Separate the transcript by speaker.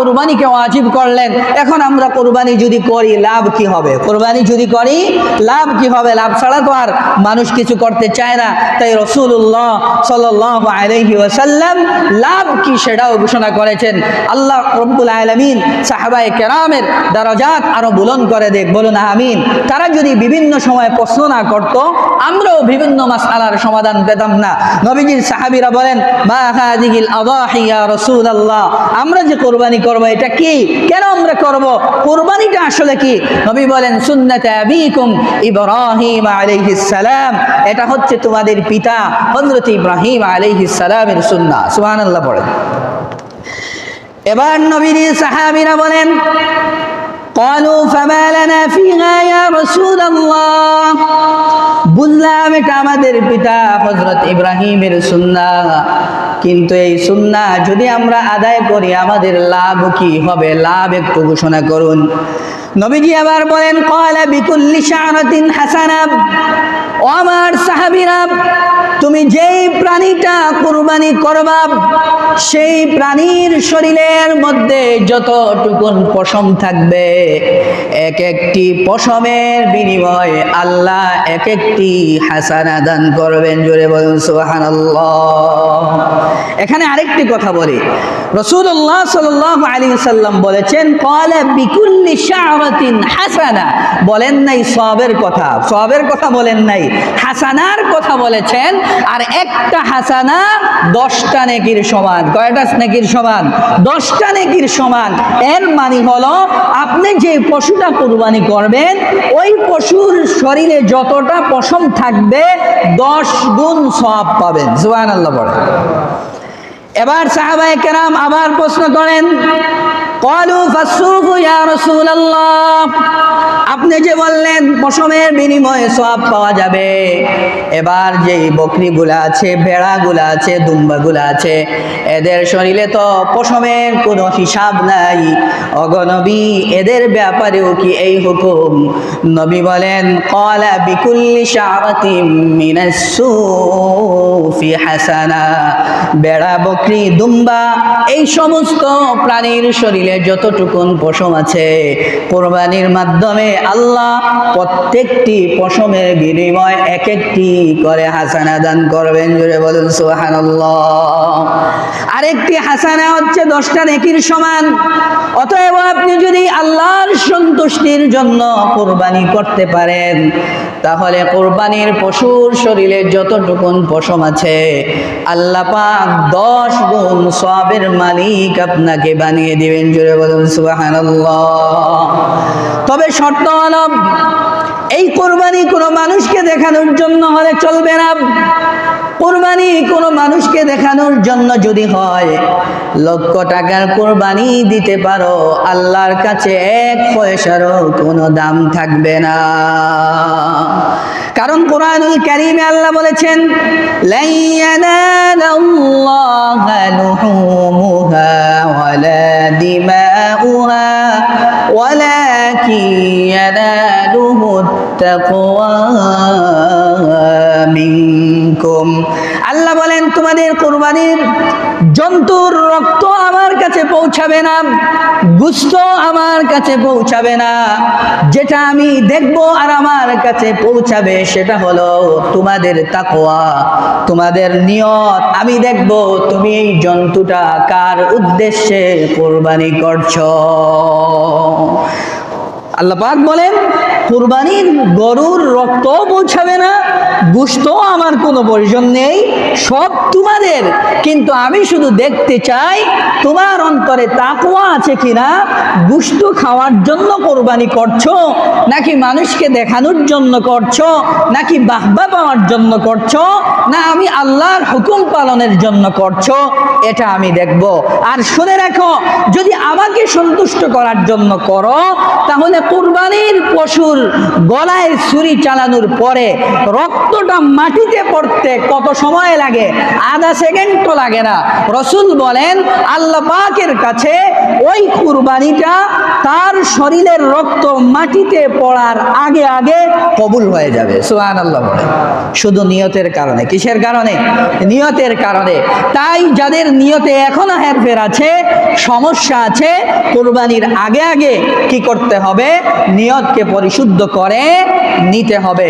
Speaker 1: কোরবানিকে ওয়াজিব করলেন, এখন আমরা কোরবানি যদি করি, লাভ কি হবে? কোরবানি যদি করি, লাভ কি হবে? লাভ ছাড়া তো আর মানুষ কিছু করতে চায় না। তাই রসুল্লাহ সাল্লাহ আলহি ওয়াসাল্লাম লাভ কি সেটাও ঘোষণা করেছেন। আল্লাহ রব্বুল আলমিন সাহাবাই কেরামের দারাজাত আরও বুলন করে দেখ বলুন আমিন। তারা যদি বিভিন্ন সময় প্রশ্ন না করত, আমরাও বিভিন্ন মাসালার সমাধান পেতাম না। নবীজির সাহাবিরা বলেন, মা হাদিগিল আদাহিয়া রাসূলুল্লাহ? আমরা যে কোরবানি করব এটা কি কেন আমরা করব কোরবানিটা আসলে কি নবী বলেন সুন্নাত আবিকুম ইব্রাহিম আলাইহিস সালাম এটা হচ্ছে তোমাদের পিতা হযরত ইব্রাহিম আলাইহিস সালামের সুন্নাহ সুবহানাল্লাহ পড়েন এবার নবীর সাহাবীরা বলেন قالوا فما لنا فيها يا رسول الله বুঝলাম এটা আমাদের পিতা হজরত ইব্রাহিমের সুন্না কিন্তু এই সুন্না যদি আমরা আদায় করি, আমাদের লাভ কি হবে? লাভ একটু ঘোষণা করুন। নবীজি আবার বলেন কয়লা বিকুল্লি শাহরাতিন হাসানাব ও আমার সাহাবিরা, তুমি যেই প্রাণীটা কুরবানি করবা, সেই প্রাণীর শরীরের মধ্যে যতটুকুন পশম থাকবে, এক একটি পশমের বিনিময়ে আল্লাহ এক একটি হাসানা দান করবেন। জোরে বলুন সুবাহান এখানে আরেকটি কথা বলি। রসুল্লাহ সাল আলী সাল্লাম বলেছেন কলে বিকুল্লি শাহরাতিন হাসানা। বলেন নাই সবের কথা। সবের কথা বলেন নাই, হাসানার কথা বলেছেন, আর একটা হাসানা দশটা নেকির সমান। কয়টা নেকির সমান? দশটা নেকির সমান। এর মানে হলো, আপনি যে পশুটা কোরবানি করবেন, ওই পশুর শরীরে যতটা পশম থাকবে, দশ গুণ সব পাবেন। জুয়ান আল্লাহ বলে এবার সাহাবায় কেরাম আবার প্রশ্ন করেন কলু আপনি যে বললেন, পশমের বিনিময়ে সব পাওয়া যাবে। এবার যে বকরিগুলা আছে, ভেড়াগুলা আছে, দুম্বাগুলা আছে, এদের শরীরে তো পশমের কোনো হিসাব নাই। অগনবী এদের ব্যাপারেও কি এই হুকুম? নবী বলেন কলা বিকুল্লি মিনাসসুফি হাসানা। বেড়া বকরি, দুম্বা, এই সমস্ত প্রাণীর শরীরে যতটুকুন পশম আছে, কোরবানির মাধ্যমে আল্লাহ প্রত্যেকটি পশমের বিনিময় এক একটি করে হাসানা দান করবেন জুড়ে বলুন সুহান আরেকটি হাসানা হচ্ছে দশটা নেকির সমান। অতএব আপনি যদি আল্লাহর সন্তুষ্টির জন্য কোরবানি করতে পারেন, তাহলে কোরবানির পশুর শরীরে যতটুকুন পশম আছে, আল্লাহ দশ গুণ সবের মালিক আপনাকে বানিয়ে দিবেন জুড়ে বলুন সুবাহান তবে শর্ত আলম এই কোরবানি কোনো মানুষকে দেখানোর জন্য হলে চলবে না। কোরবানি কোনো মানুষকে দেখানোর জন্য যদি হয়, লক্ষ টাকার কোরবানি দিতে পারো, আল্লাহর কাছে এক পয়সারও কোনো দাম থাকবে না। কারণ কোরআনুল কারিমে আল্লাহ বলেছেন লুহুমুহা মিনকুম। আল্লাহ বলেন, তোমাদের কোরবানির জন্তুর রক্ত আমার কাছে পৌঁছাবে না, গুস্ত আমার কাছে পৌঁছাবে না। যেটা আমি দেখব আর আমার কাছে পৌঁছাবে, সেটা হলো তোমাদের তাকওয়া, তোমাদের নিয়ত। আমি দেখব তুমি এই জন্তুটা কার উদ্দেশ্যে কোরবানি করছ। আল্লাহ পাক বলেন, কুরবানির গরুর রক্ত পৌঁছাবে না গুস্ত আমার কোনো প্রয়োজন নেই, সব তোমাদের। কিন্তু আমি শুধু দেখতে চাই, তোমার অন্তরে তাকওয়া আছে কিনা? গুস্ত খাওয়ার জন্য কোরবানি করছ? নাকি মানুষকে দেখানোর জন্য করছ? নাকি বাহবা পাওয়ার জন্য করছ? না আমি আল্লাহর হুকুম পালনের জন্য করছ? এটা আমি দেখব। আর শুনে রাখো, যদি আমাকে সন্তুষ্ট করার জন্য করো, তাহলে কুরবানির পশুর গলায় ছুরি চালানোর পরে রক্তটা মাটিতে পড়তে কত সময় লাগে? আধা সেকেন্ড তো লাগে না। রসুল বলেন, আল্লাহ পাকের কাছে ওই কুরবানিটা তার শরীরের রক্ত মাটিতে পড়ার আগে আগে কবুল হয়ে যাবে। সুহান আল্লাহ বলে শুধু নিয়তের কারণে। কিসের কারণে? নিয়তের কারণে। তাই যাদের নিয়তে এখনও হেরফের আছে, সমস্যা আছে, কোরবানির আগে আগে কি করতে হবে? নিয়তকে পরিশুদ্ধ করে নিতে হবে।